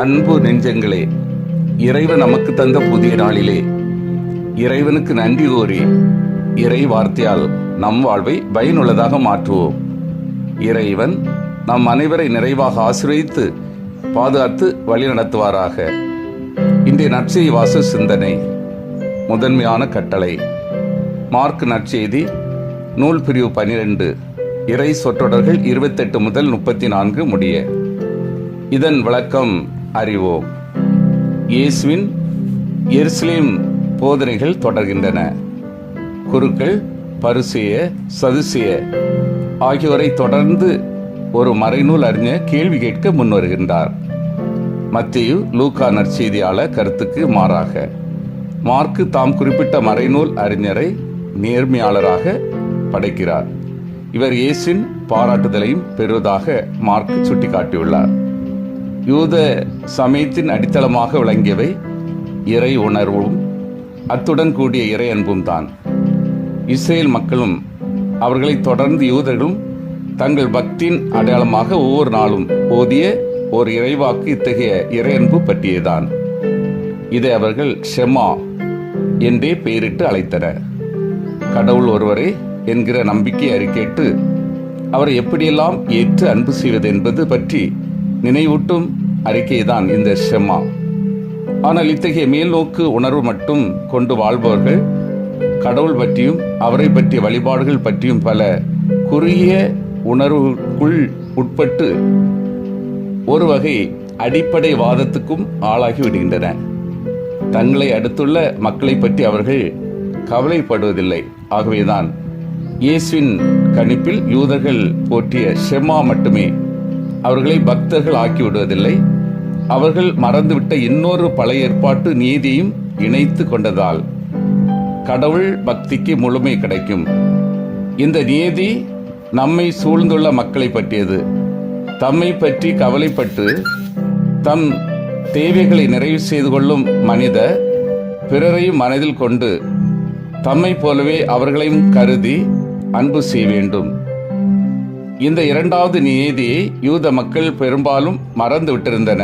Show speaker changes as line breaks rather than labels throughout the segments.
அன்பு நெஞ்சங்களே இறைவன் நமக்கு தந்த புதிய நாளிலே இறைவனுக்கு நன்றி கூறி இறை வார்த்தையால் நம் வாழ்வை பயனுள்ளதாக மாற்றுவோம். இறைவன் நம் அனைவரை நிறைவாக ஆசிரியத்து பாதுகாத்து வழிநடத்துவாராக இன்றைய நற்செய்தி வாச சிந்தனை முதன்மையான கட்டளை. மார்க் நற்செய்தி நூல் பிரிவு பனிரெண்டு இறை சொற்றொடர்கள் இருபத்தெட்டு முதல் முப்பத்தி நான்கு முடிய. இதன் விளக்கம் அறிவோம். இயேசுவின் எருசலேம் போதனைகள் தொடர்கின்றன. குருக்கள் பரிசெய சதுசிய ஆகியோரை தொடர்ந்து ஒரு மறைநூல் அறிஞர் கேள்வி கேட்க முன்வருகின்றார் மத்தியு லூக்கா நற்செய்தியாளர் கருத்துக்கு மாறாக மார்க்கு தாம் குறிப்பிட்ட மறைநூல் அறிஞரை நேர்மையாளராக படைக்கிறார். இவர் இயேசுவின் பாராட்டுதலையும் பெறுவதாக மார்க் சுட்டிக்காட்டியுள்ளார். யூத சமயத்தின் அடித்தளமாக விளங்கியவை. இறை உணர்வும் அத்துடன் கூடிய இறை அன்பும் தான். இஸ்ரேல் மக்களும் அவர்களை தொடர்ந்து யூதர்களும் தங்கள் பக்தியின் அடையாளமாக ஒவ்வொரு நாளும் ஓதிய ஒரு இறைவாக்கு இத்தகைய இறையன்பு பற்றியதான். இதை அவர்கள் ஷெமா என்றே பெயரிட்டு அழைத்தனர். கடவுள் ஒருவரே என்கிற நம்பிக்கை அறிக்கேட்டு அவரை எப்படியெல்லாம் ஏற்று அன்பு செய்வது என்பது பற்றி நினைவூட்டும் அறிக்கைதான் இந்த ஷெம்மா. ஆனால் இத்தகைய மேல்நோக்கு உணர்வு மட்டும் கொண்டு வாழ்பவர்கள் கடவுள் பற்றியும் அவரை பற்றிய வழிபாடுகள் பற்றியும் பல குறுகிய உணர்வுக்குள் உட்பட்டு ஒரு வகை அடிப்படை வாதத்துக்கும் ஆளாகி விடுகின்றன. தங்களை அடுத்துள்ள மக்களை பற்றி அவர்கள் கவலைப்படுவதில்லை. ஆகவேதான் இயேசுவின் கணிப்பில் யூதர்கள் போற்றிய ஷெமா மட்டுமே அவர்களை பக்தர்கள் ஆக்கி விடுவதில்லை. அவர்கள் மறந்துவிட்ட இன்னொரு பழைய ஏற்பாட்டு நீதியையும் இணைத்து கொண்டதால் கடவுள் பக்திக்கு முழுமை கிடைக்கும். இந்த நீதி நம்மை சூழ்ந்துள்ள மக்களை பற்றியது. தம்மை பற்றி கவலைப்பட்டு தம் தேவைகளை நிறைவு செய்து கொள்ளும் மனித பிறரையும் மனதில் கொண்டு தம்மை போலவே அவர்களையும் கருதி அன்பு செய்ய வேண்டும். இந்த இரண்டாவது நீதியை யூத மக்கள் பெரும்பாலும் மறந்து விட்டிருந்தன.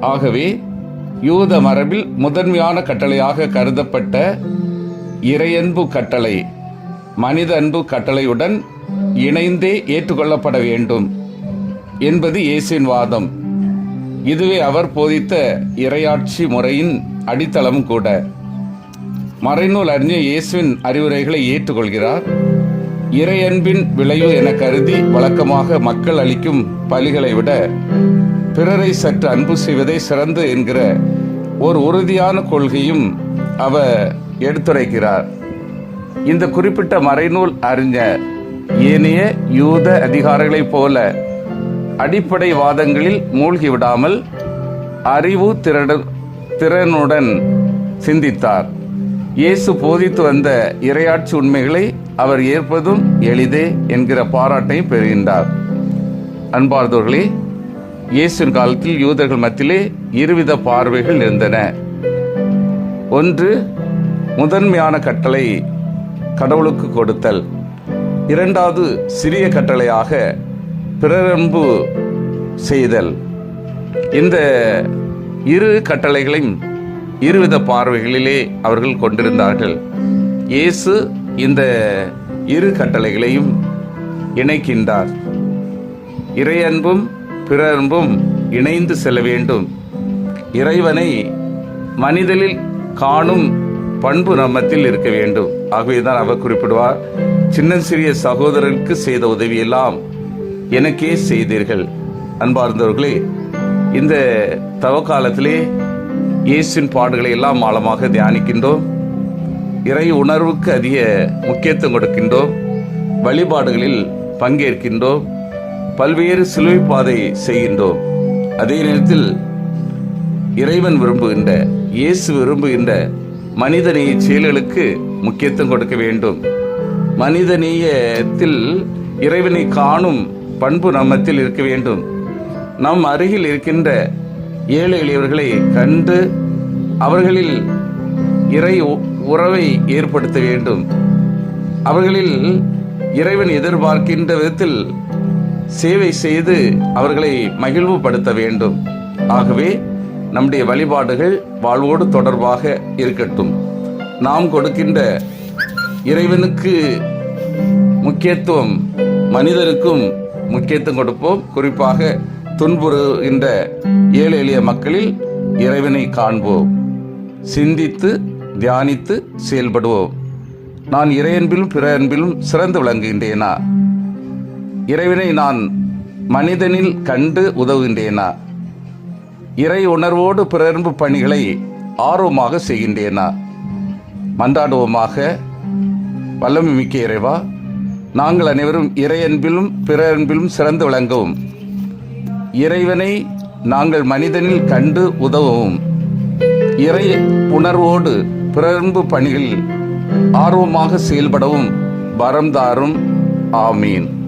ஆகவே யூத மரபில் முதன்மையான கட்டளையாக கருதப்பட்ட இறையன்பு கட்டளை மனித அன்பு கட்டளையுடன் இணைந்தே ஏற்றுக்கொள்ளப்பட வேண்டும் என்பது இயேசுவின் வாதம். இதுவே அவர் போதித்த இரையாட்சி முறையின் அடித்தளம் கூட. மறைநூல் அறிஞர் இயேசுவின் அறிவுரைகளை ஏற்றுக்கொள்கிறார். இறையன்பின் விளைவு என கருதி வழக்கமாக மக்கள் அளிக்கும் பலிகளை விட பிறரை சற்று அன்பு செய்வதே சிறந்து என்கிற ஒரு உறுதியான கொள்கையும் அவர் எடுத்துரைக்கிறார். இந்த குறிப்பிட்ட மறைநூல் அறிஞர் ஏனைய யூத அதிகாரிகளைப் போல அடிப்படை வாதங்களில் மூழ்கிவிடாமல் அறிவு திறடு திறனுடன் சிந்தித்தார். இயேசு போதித்து வந்த இரையாட்சி உண்மைகளை அவர் ஏற்பதும் எளிதே என்கிற பாராட்டையும் பெறுகின்றார். அன்பார்ந்தவர்களே இயேசுவின் காலத்தில் யூதர்கள் மத்தியிலே இருவித பார்வைகள் இருந்தன. ஒன்று முதன்மையான கட்டளை கடவுளுக்கு கொடுத்தல். இரண்டாவது சிறிய கட்டளையாக பிறரன்பு செய்தல். இந்த இரு கட்டளைகளையும் இருவித பார்வைகளிலே அவர்கள் கொண்டிருந்தார்கள். இயேசு இந்த இரு கட்டளைகளையும் இணைக்கின்றார். இறையன்பும் பிறன்பும் இணைந்து செல்ல வேண்டும். இறைவனை மனிதனில் காணும் பண்பு நம்மத்தில் இருக்க வேண்டும். ஆகவேதான் அவர் குறிப்பிடுவார் சின்னஞ்சிறிய சகோதரருக்கு செய்த உதவியெல்லாம் எனக்கே செய்தீர்கள். அன்பார்ந்தவர்களே இந்த தவ காலத்திலே இயேசின் பாடுகளை எல்லாம் ஆழமாக தியானிக்கின்றோம். இறை உணர்வுக்கு அதிக முக்கியத்துவம் கொடுக்கின்றோம். வழிபாடுகளில் பங்கேற்கின்றோம். பல்வேறு சிலுவை பாதை செய்கின்றோம். அதே நேரத்தில் இறைவன் விரும்புகின்ற இயேசு விரும்புகின்ற மனிதநேய செயல்களுக்கு முக்கியத்துவம் கொடுக்க வேண்டும். மனிதநேயத்தில் இறைவனை காணும் பண்பு நம்மத்தில் இருக்க வேண்டும். நம் அருகில் இருக்கின்ற ஏழை எளியவர்களை கண்டு அவர்களில் இறை உறவை ஏற்படுத்த வேண்டும். அவர்களில் இறைவன் எதிர்பார்க்கின்ற விதத்தில் சேவை செய்து அவர்களை மகிழ்வுபடுத்த வேண்டும். ஆகவே நம்முடைய வழிபாடுகள் வாழ்வோடு தொடர்பாக இருக்கட்டும். நாம் கொடுக்கின்ற இறைவனுக்கு முக்கியத்துவம் மனிதருக்கும் முக்கியத்துவம் கொடுப்போம். குறிப்பாக துன்புறுகின்ற ஏழை எளிய மக்களில் இறைவனை காண்போம். சிந்தித்து தியானித்து செயல்படுவோம். நான் இறையன்பிலும் பிற அன்பிலும் சிறந்து விளங்குகின்றேனா? இறைவனை நான் மனிதனில் கண்டு உதவுகின்றேனா? இறை உணர்வோடு பிறன்பு பணிகளை ஆர்வமாக செய்கின்றேனா? மன்றாடுவோமாக வல்லமை மிக்க இறைவா நாங்கள் அனைவரும் இறையன்பிலும் பிற அன்பிலும் சிறந்து விளங்கவும் இறைவனை நாங்கள் மனிதனில் கண்டு உதவும் இறை உணர்வோடு பிறன்பு பணிகளில் ஆர்வமாக செயல்படவும் வரம் தாரும். ஆமீன்.